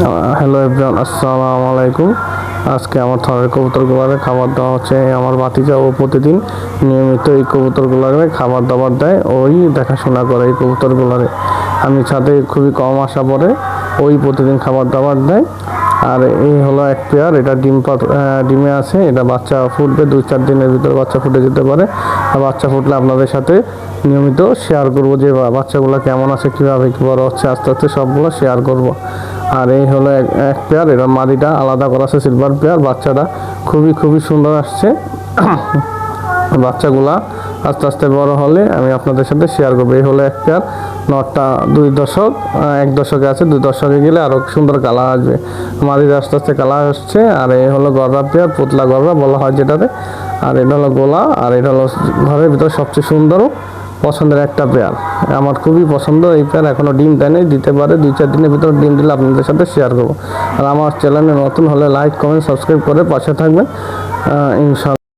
Hello everyone আসসালামু আলাইকুম। আজকে আমার থরের কবুতরগুলোরে খাবার দেওয়া হচ্ছে। আমার বাতিজা ও প্রতিদিন নিয়মিত এই কবুতরগুলোরে খাবার দাবার দেয়, ওই দেখাশোনা করে এই কবুতরগুলোরে আমি ছাদে খুবই কম আসা পরে ওই প্রতিদিন খাবার দাবার দেয়। আর এই হলো এক পেয়ার, এটা ডিম ডিমে আছে, এটা বাচ্চা ফুটবে, দুই চার দিনের ভিতরে বাচ্চা ফুটে যেতে পারে। আর বাচ্চা ফুটলে আপনাদের সাথে নিয়মিত শেয়ার করব যে বাচ্চাগুলো কেমন আছে, কীভাবে কী বড় হচ্ছে, আস্তে আস্তে সবগুলো শেয়ার করব। আর এই হলো এক পেয়ার এটা মাদিটা আলাদা করা আছে সিলভার পেয়ার বাচ্চাটা খুবই খুবই সুন্দর আসছে। বাচ্চাগুলা আস্তে আস্তে বড় হলে আমি আপনাদের সাথে শেয়ার করব। এই হলো এক পেয়ার নটটা দুই দশক এক দশকে আছে, দুই দশকে গেলে আরও সুন্দর কালার আসবে। মাদির আস্তে আস্তে কালার আসছে, আর এই হলো গররা পেয়ার পুতলা গররা বলা হয় যেটাতে। আর এটা হলো গোলা, আর এটা হলো ঘরের ভিতরে সবচেয়ে সুন্দর পছন্দের একটা পেয়ার। আমার খুবই পছন্দ এই পেয়ার এখনও ডিম দেয় নাই, দিতে পারে দুই চার দিনের ভিতরে ডিম দিলে আপনাদের সাথে শেয়ার করব। আর আমার চ্যানেলে নতুন হলে লাইক কমেন্ট সাবস্ক্রাইব করে পাশে থাকবেন। ইনশাল্লাহ।